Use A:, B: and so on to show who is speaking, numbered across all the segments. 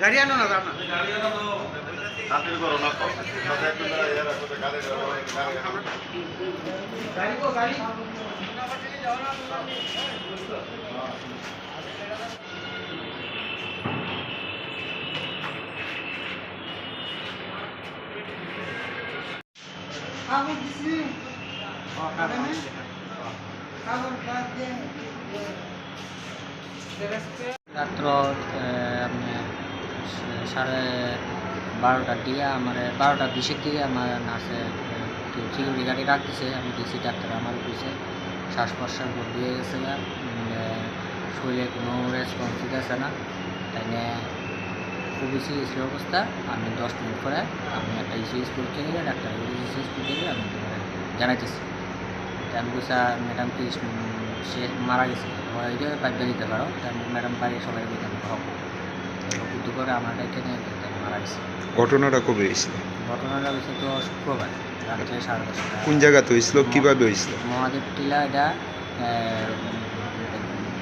A: গাড়িয়ানো না দাম আমি দিছি।
B: রাত্র সাড়ে বারোটার দিকে আমার বারোটা বিশের দিকে আমার নার্সে সিকিউরিটি গাড়ি রাখতেছে আমি ডিসি ডাক্তার আমার অফিসে শ্বাস প্রশ্বাস হয়ে গেছে শরীরে কোনো রেসপন্স দিতেছে না। তাই খুবই সিরিয়াস অবস্থা। আমি দশ মিনিট পরে আমি একটা ইসিএস করতে গেলে ডাক্তার ইসিএস করতে গেলে আমি জানাইতেছি। আমি ম্যাডাম কি সে মারা গেছে। ওইটা পাইপে দিতে পারো। তার ম্যাডাম বাড়ি সবাই বলতে হক বুদ্ধ করে আমার এখানে মারা গেছে।
C: ঘটনাটা কবে হয়েছিল?
B: ঘটনাটা হয়েছে তো শুক্রবার রাত্রে সাড়ে দশটা
C: কোন জায়গাতে হয়েছিল? কীভাবে হয়েছিল?
B: মহাদেব টিলা এটা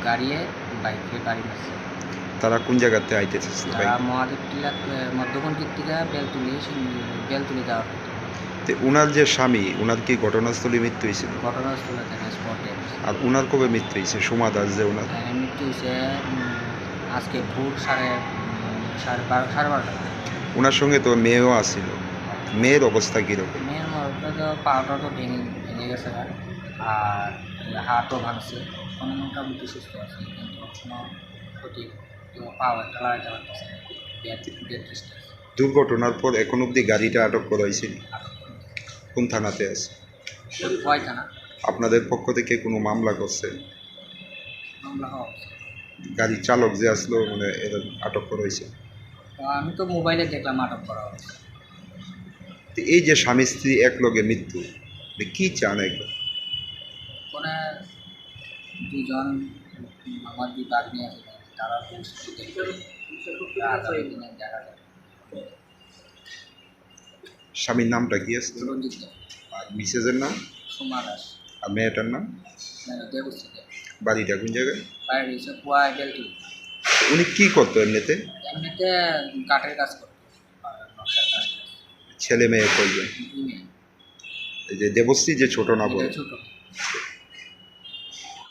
B: গাড়িয়ে বাইকে গাড়ি মারছে।
C: তারা কোন জায়গাতে আইতে
B: তারা মহাদেব টিলা মধ্যপন্থীর থেকে বেলতুলি বেলতুলি যাওয়ার।
C: তো উনার যে স্বামী উনার কি ঘটনাস্থলে মৃত্যু হয়েছিল?
B: ঘটনাস্থলে স্পটে
C: আর উনার কবে মৃত্যু হয়েছে? সোমা দাস যে ওনার
B: মৃত্যু হয়েছে আজকে ভোর সাড়ে সাড়ে বারো সাড়ে বারোটা
C: ওনার সঙ্গে তো মেয়েও আসছিল মেয়ের অবস্থা কীরকম?
B: মেয়ের মরটা তো পাওয়াটা তো ভেঙে ভেঙে গেছে গা। আর হাতও ভাঙছে। মোটামুটি সুস্থ আছে কিন্তু কোনো ক্ষতি পাওয়া পারতেছে
C: দুর্ঘটনার পর এখন অবধি গাড়িটা আটক করা হয়েছে?
B: আটক করে।
C: কোন থানাতে আছে? আপনাদের পক্ষ থেকে কোনো মামলা করছে? গাড়ির চালক যে আসলো মানে এদের আটক করা হয়েছে?
B: আমি তো মোবাইলে দেখলাম আটক করা হয়েছে।
C: তো এই যে স্বামী স্ত্রী এক লগে মৃত্যু কি চান
B: কোনো দুজন আমার দুই বাগনি আছে তারা
C: স্বামীর নামটা কি আছে? আর মিসেজের নাম?
B: সোমা দাস।
C: আর মেয়েটার নাম? বাড়িটা কোন জায়গায়? উনি কি করতো এমনিতে?
B: এমনিতে কাঠের কাজ করতো।
C: ছেলে মেয়ে
B: করবে।
C: এই যে দেবশ্রী যে ছোট না
B: বলে ছোট।